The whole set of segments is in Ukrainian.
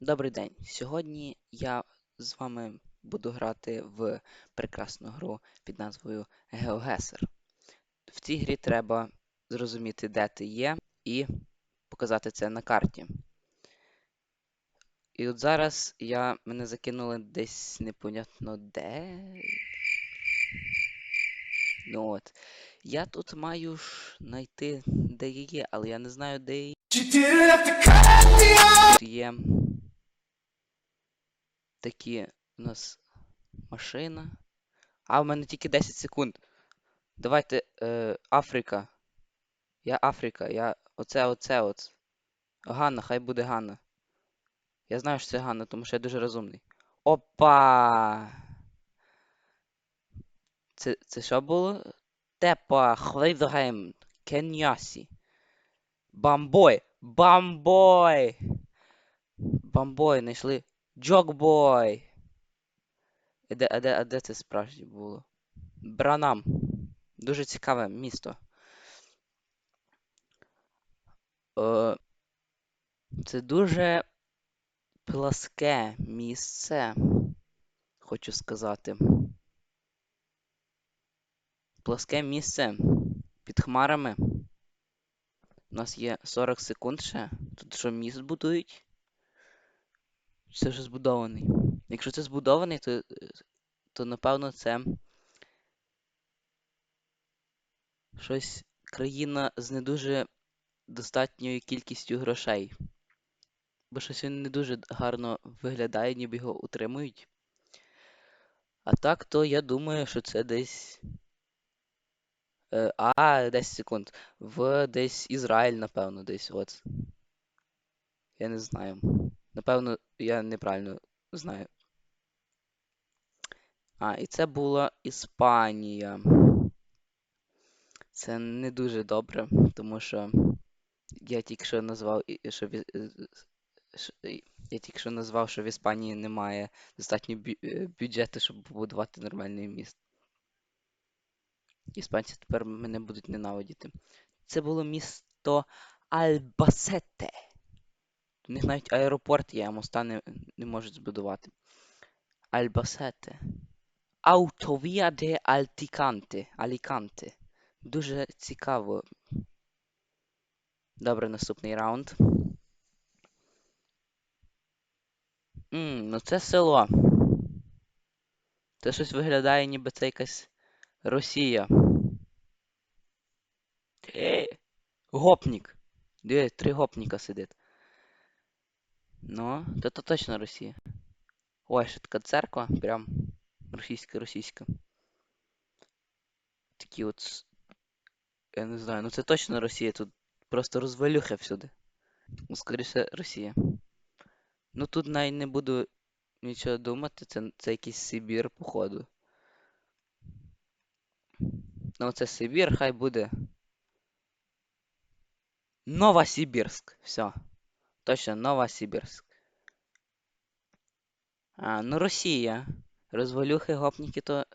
Добрий день. Сьогодні я з вами буду грати в прекрасну гру під назвою GeoGuessr. В цій грі треба зрозуміти, де ти є, і показати це на карті. І от зараз я мене закинули десь непонятно де. Ну от. Я тут маю ж знайти, де я є, але я не знаю, де я off. Тут є такі у нас машина. А, в мене тільки 10 секунд. Давайте. Е, Африка. Я Африка. Я. Оце, оце от. Ганна, хай буде Ганна. Я знаю, що це Ганна, тому що я дуже розумний. Опа! Це, це що було? Тепа, Хвейдгейм, Кенясі. Бамбой! Бамбой! Бамбой, знайшли. Джокбой! Де, а де, де це справді було? Бранам. Дуже цікаве місто. Е, це дуже пласке місце, хочу сказати. Пласке місце під хмарами. У нас є 40 секунд ще. Тут що міст будують? Це вже збудований. Якщо це збудований, то, то напевно це щось країна з не дуже достатньою кількістю грошей. Бо щось він не дуже гарно виглядає, ніби його утримують. А так, то я думаю, що це десь. Е, а, 10 секунд. В десь Ізраїль, напевно, десь от. Я не знаю. Напевно, я неправильно знаю. А, і це була Іспанія. Це не дуже добре, тому що я тільки що назвав, що, ві- е, що- я тільки що назвав, що в Іспанії немає достатньо е, бюджету, щоб побудувати нормальний міст. Іспанці тепер мене будуть ненавидіти. Це було місто Альбасете. У них навіть аеропорт є, а моста не, не можуть збудувати. Альбасете. Автовія де Алтіканте. Аліканте. Дуже цікаво. Добре, наступний раунд. Ммм, ну це село. Це щось виглядає, ніби це якась Росія. Е, гопнік. Диви, три гопніка сидить. Ну, то то точно Росія. Ой, ще така церква, прям російська-російська. Такі от. Я не знаю, ну це точно Росія, тут просто розвалюхи всюди. Ну, скоріше, Росія. Ну тут навіть не буду нічого думати, це, це якийсь Сибір, походу. Ну, це Сибір, хай буде. Новосибірськ. Все. Точно, Новосибірськ. А, ну Росія. Розвалюхи, гопніки то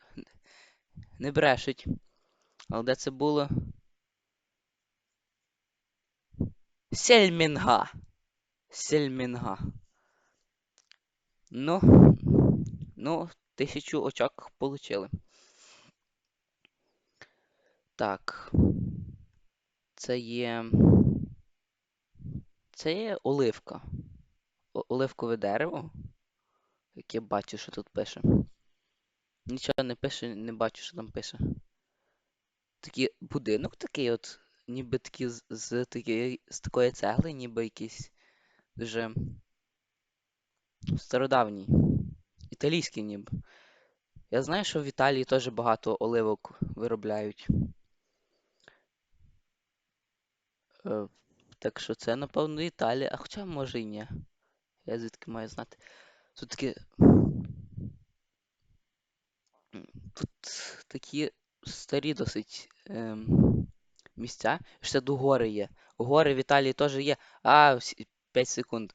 не брешуть. Але де це було? Сельмінга. Сельмінга. Ну. Ну, тисячу очок получили. Так. Це є. Це є оливка. Оливкове дерево. Яке бачу, що тут пише. Нічого не пише, не бачу, що там пише. Такий будинок такий от, ніби такий з, з, такої, з такої цегли, ніби якийсь дуже стародавній. Італійський ніби. Я знаю, що в Італії теж багато оливок виробляють. Так що це, напевно, Італія. А хоча може і ні. Я звідки маю знати. Тут такі. Тут такі старі досить ем, місця. Ще до гори є. Гори в Італії теж є. А, 5 секунд.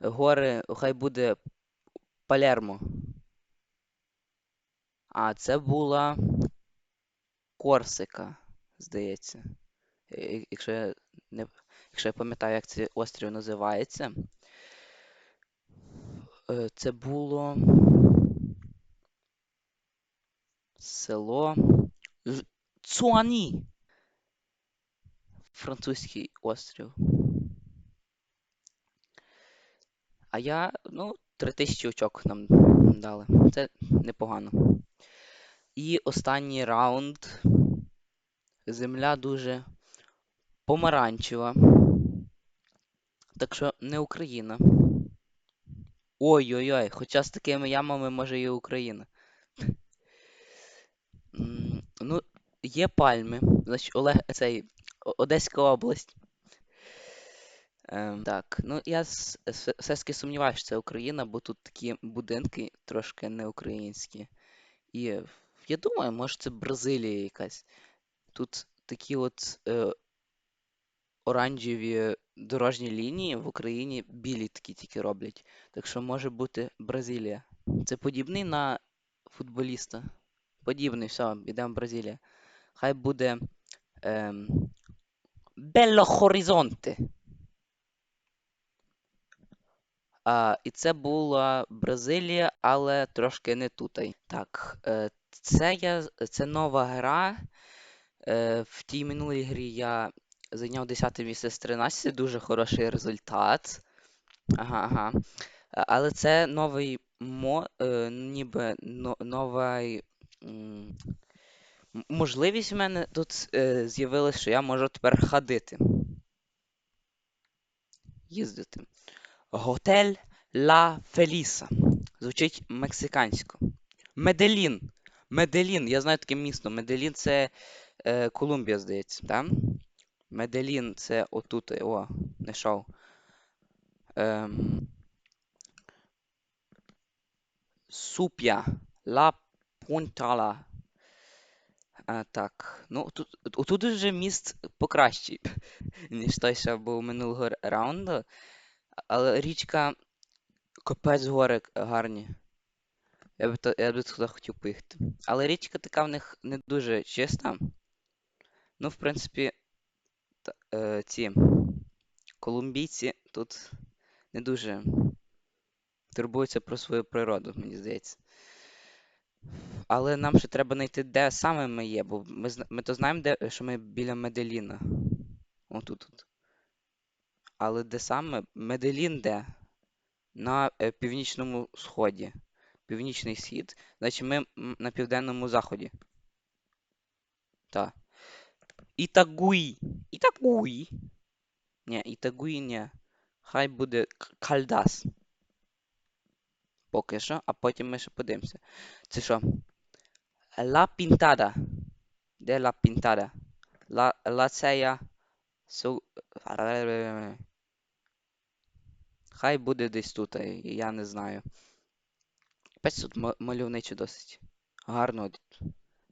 Гори, хай буде Палермо. А, це була Корсика, здається. Якщо я не, якщо я пам'ятаю, як цей острів називається. Е, Це було село Цуані. Французький острів. А я, ну, 3000 очок нам дали. Це непогано. І останній раунд. Земля дуже помаранчева. Так що не Україна. Ой-ой-ой, хоча з такими ямами може і Україна. Ну, є пальми. Значить, Олег, цей, Одеська область. Ем, так, ну я все таки сумніваюся, що це Україна, бо тут такі будинки трошки не українські. І я думаю, може це Бразилія якась. Тут такі от е, оранжеві дорожні лінії в Україні білі такі тільки роблять. Так що може бути Бразилія. Це подібний на футболіста. Подібний, все, йдемо в Бразилія. Хай буде ем, Белло Хорізонте. А, і це була Бразилія, але трошки не тутай. Так, е, це я, це нова гра. Е, в тій минулій грі я зайняв 10 місце з 13, дуже хороший результат. Ага, ага. Але це новий мо, е, ніби но, новий. м, м- Можливість в мене тут е, з'явилася, що я можу тепер ходити. Їздити. Готель Ла Феліса. Звучить мексикансько. Меделін. Меделін. Я знаю таке місто. Меделін це е, Колумбія, здається, так? Меделін це отут. О, знайшов. Ем... Суп'я. Ла Пунтала. А, так. Ну, тут, тут вже міст покращий, ніж той, що був минулого раунду. Але річка Капець гори гарні. Я би, то- я би туди хотів поїхати. Але річка така в них не дуже чиста. Ну, в принципі, та- е, ці колумбійці тут не дуже турбуються про свою природу, мені здається. Але нам ще треба знайти, де саме ми є, бо ми, ми то знаємо, де, що ми біля Меделіна. Отут. тут. Але де саме? Меделін де? На е, північному сході. Північний схід. Значить, ми на південному заході. Так. Ітагуї. Ітагуї. Ні, Ітагуї ні. Хай буде Кальдас. Поки що, а потім ми ще подивимося. Це що? Ла Пінтада. Де Ла Пінтада? Ла, Ла Цея. Су... Хай буде десь тут, е, я не знаю. Бачиш, тут ма- мальовниче досить. Гарно.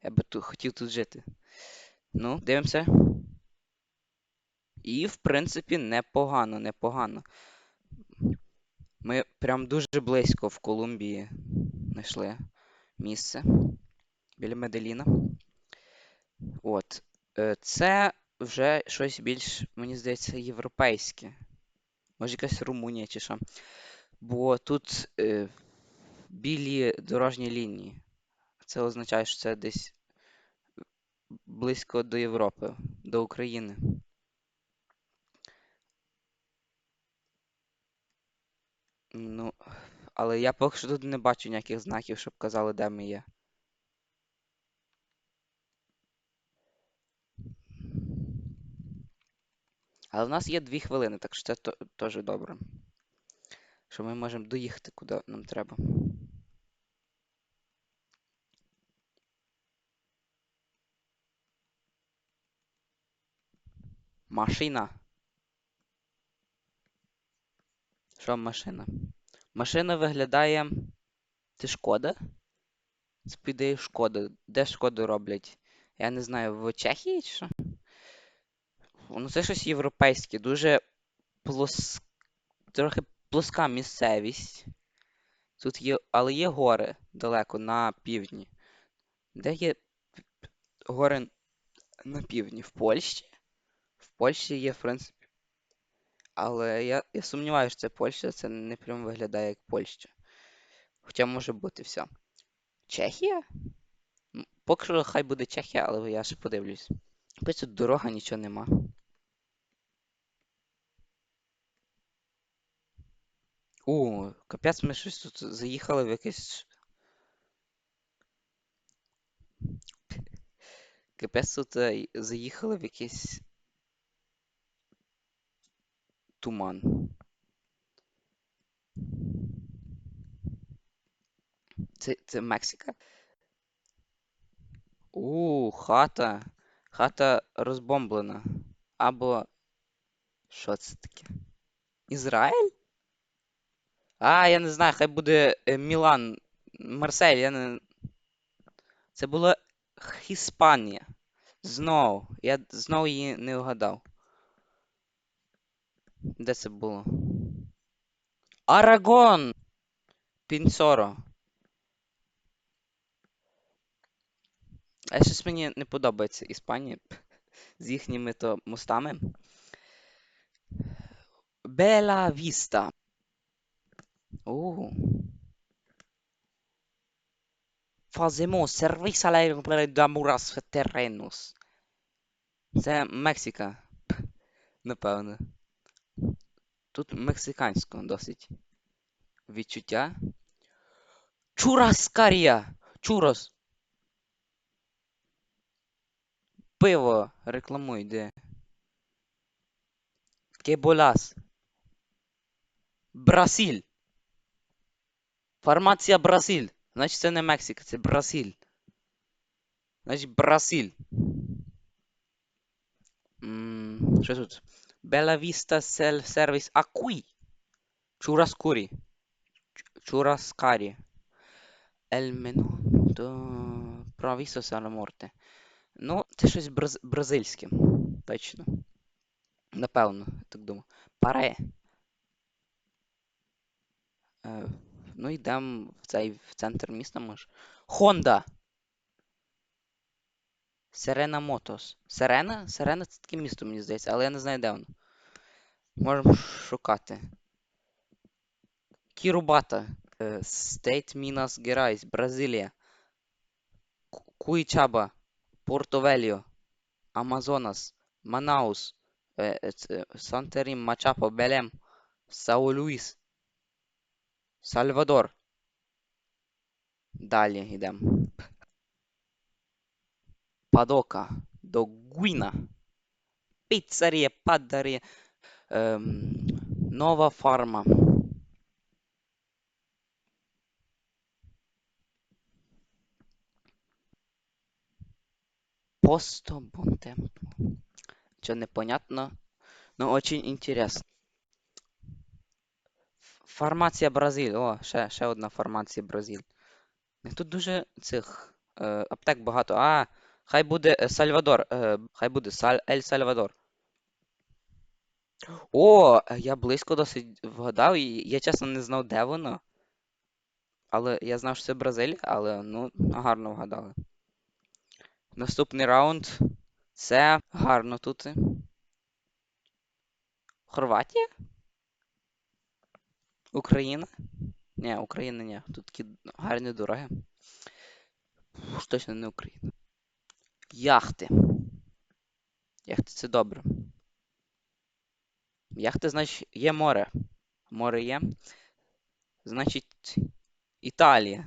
Я би тут хотів тут жити. Ну, дивимося. І, в принципі, непогано, непогано. Ми прям дуже близько в Колумбії знайшли місце біля Меделіна. От. Е, Це вже щось більш, мені здається, європейське. Може, якась Румунія чи що. Бо тут е, білі дорожні лінії. Це означає, що це десь близько до Європи, до України. Ну, але я поки що тут не бачу ніяких знаків, щоб казали, де ми є. Але в нас є дві хвилини, так що це теж добре. Що ми можемо доїхати, куди нам треба. Машина. Що машина? Машина виглядає. Це шкода? По шкода. Де шкоду роблять? Я не знаю, в Чехії чи що? Ну це щось європейське, дуже плос... трохи плоска місцевість. Тут є, але є гори далеко на півдні. Де є гори на півдні? В Польщі? Польщі є, в принципі. Але я, я сумніваюся, що це Польща, це не прям виглядає як Польща. Хоча може бути все. Чехія? Поки що хай буде Чехія, але я ще подивлюсь. Якось тут дорога, нічого нема. У, капець, ми щось тут заїхали в якесь. Капець тут е, заїхали в якийсь туман. Це, це Мексика? У, хата. Хата розбомблена. Або. Що це таке? Ізраїль? А, я не знаю, хай буде е, Мілан. Марсель, я не. Це була Іспанія. Знову. Я знову її не вгадав. Де це було? Арагон! Пінсоро. А щось мені не подобається Іспанія з їхніми то мостами. Бела Віста. О. Fazemos service alegre de muras. Це Мексика. Напевно. Тут мексикансько досить. Відчуття. Чураскарія! Чурос! Пиво рекламуй, де. Кеболас. Брасіль. Фармація Брасіль. Значить це не Мексика, це Брасіль. Значить Брасіль. М, Що тут? Bella Vista Self Service Acqui. Churrascuri. Churrascari. El Menudo Provisos alla Morte. Ну, це щось браз... бразильське. Точно. Напевно, я так думаю. Паре. Е, ну, йдемо в цей в центр міста, може. Honda. Серена Мотос. Сирена? Сирена це таке місто, мені здається, але я не знаю, де воно. Можемо шукати. Кірубата. Е, State Minas Gerais, Бразилія. Ку- Куйчаба. Порто-Веліо. Амазонас. Манаус. е, е, це, Сантерім, Мачапо, Белем. Сау-Луїс. Сальвадор. Далі йдемо. Падока. До Гуіна. Піцерія, Падарія. Ем, Нова фарма. Посто Бонтемпло. Что непонятно, но очень интересно. Ф- Фармація Бразиль. О, ще, ще одна фармація Бразиль. Ну, Тут дуже цих е, аптек багато. А, хай буде Сальвадор. Е, хай буде Саль, Ель Сальвадор. О, е, я близько досить вгадав, і я чесно не знав, де воно. Але я знав, що це Бразилія, але ну, гарно вгадали. Наступний раунд. Це гарно тут. Хорватія? Україна? Ні, Україна ні. Тут такі гарні дороги. Точно не Україна. Яхти. Яхти це добре. Яхти, значить, є море. Море є. Значить, Італія.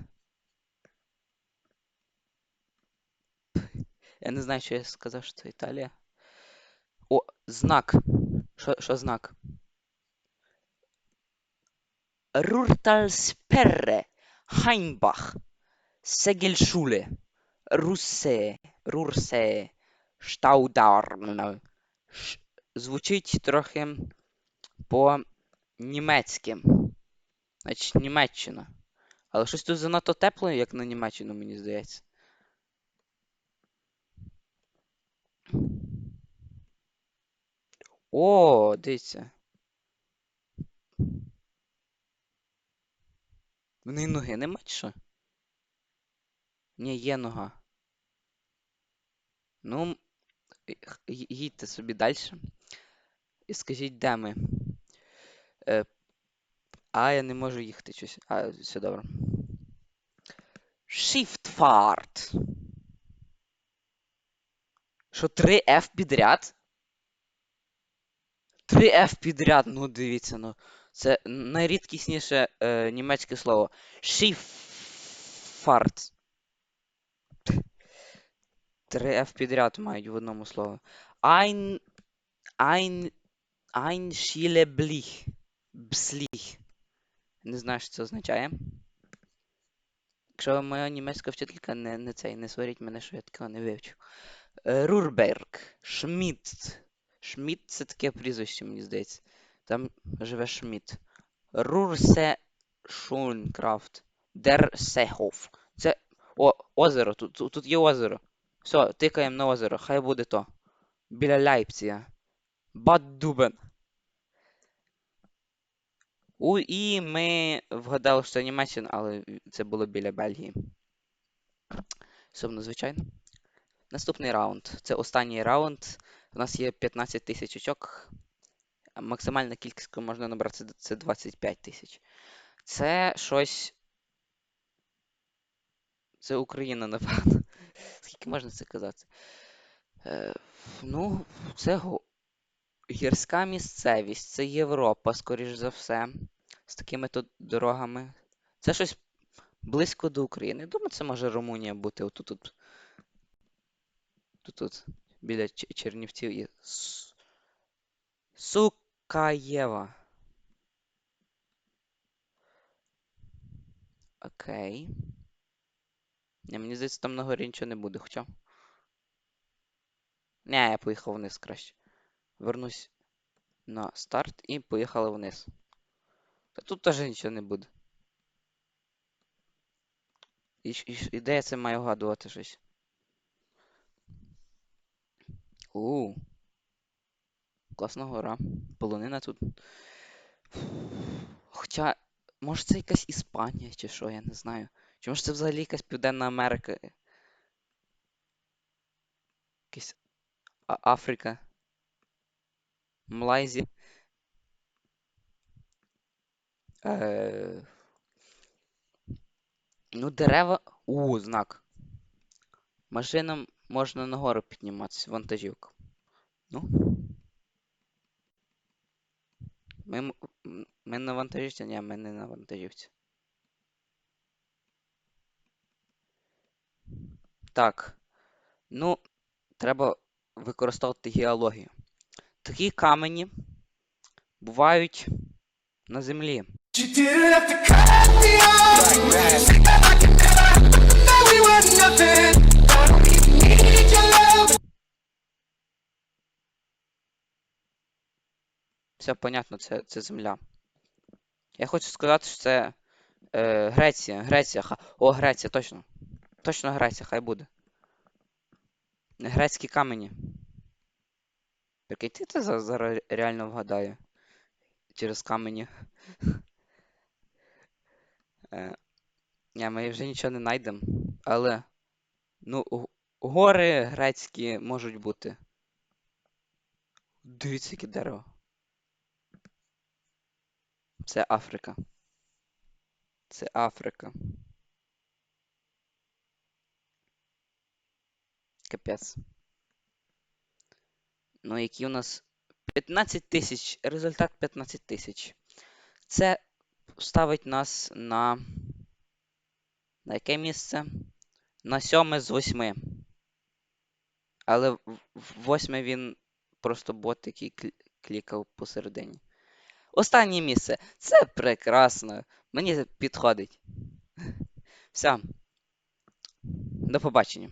Я не знаю, що я сказав, що це Італія. О, знак. Що, що знак? Руртальсперре. Хайнбах. Сегельшуле. Руссе. Рурсе. Штаударн. Ш- Звучить трохи по-німецьки. Значить, Німеччина. Але щось тут занадто тепло, як на Німеччину, мені здається. О, дивіться. В неї ноги нема що? Ні, є нога. Ну, їдьте собі далі. І скажіть, де ми. Е, а, я не можу їхати щось. А, все добре. Shiftfart. Що 3F підряд? 3F підряд, ну дивіться, ну. Це найрідкісніше е, німецьке слово. Schifffahrt. 3F підряд мають в одному слові. Ein, ein, ein Schieleblich. Бсліх. Не знаю, що це означає. Якщо моя німецька вчителька не, не цей, не сваріть мене, що я такого не вивчив. Е, Рурберг. Шмідт. Шмідт це таке прізвище, мені здається. Там живе Шмідт. Рурсе Шункрафт. Дерсехоф. Це о, озеро. Тут, тут, є озеро. Все, тикаємо на озеро. Хай буде то. Біля Лейпціга. Бад Дубен. У, і ми вгадали, що це Німеччина, але це було біля Бельгії. Сумно, звичайно. Наступний раунд. Це останній раунд. У нас є 15 тисяч очок. Максимальна кількість, яку можна набрати, це- це 25 тисяч. Це щось. Це Україна, напевно. Скільки можна це казати? Е, ну, це го- гірська місцевість, це Європа, скоріш за все. З такими тут дорогами. Це щось близько до України. Думаю, це може Румунія бути. Отут тут. Тут тут. Біля Чернівців є. Сукаєва. Окей. Ні, мені здається, там на горі нічого не буде, хоча. Не, я поїхав вниз краще. Вернусь на старт і поїхали вниз. Та тут теж нічого не буде. І, і, і де я це маю вгадувати щось? У. Класна гора. Полонина тут. Хоча, може це якась Іспанія чи що, я не знаю. Чи може це взагалі якась Південна Америка? Якась Африка. Малайзія. Е... Ну, дерева. У, знак. Машинам можна нагору підніматися, вантажівка. Ну. Ми, ми на вантажівці? Ні, ми не на вантажівці. Так. Ну, треба використовувати геологію. Такі камені бувають на землі. Все понятно, це, це земля. Я хочу сказати, що це е, Греція. Греція. Ха... О, Греція, точно. Точно Греція, хай буде. Грецькі камені. Прикиньте, це зараз реально вгадаю. Через камені. Е, ні, ми вже нічого не знайдемо. Але. Ну, гори грецькі можуть бути. Дивіться, яке дерево. Це Африка. Це Африка. Капець. Ну, які у нас 15 тисяч. Результат 15 тисяч. Це ставить нас на. На яке місце? На сьоме з восьми. Але в восьме він просто бот, який клікав посередині. Останнє місце. Це прекрасно. Мені підходить. Все. До побачення.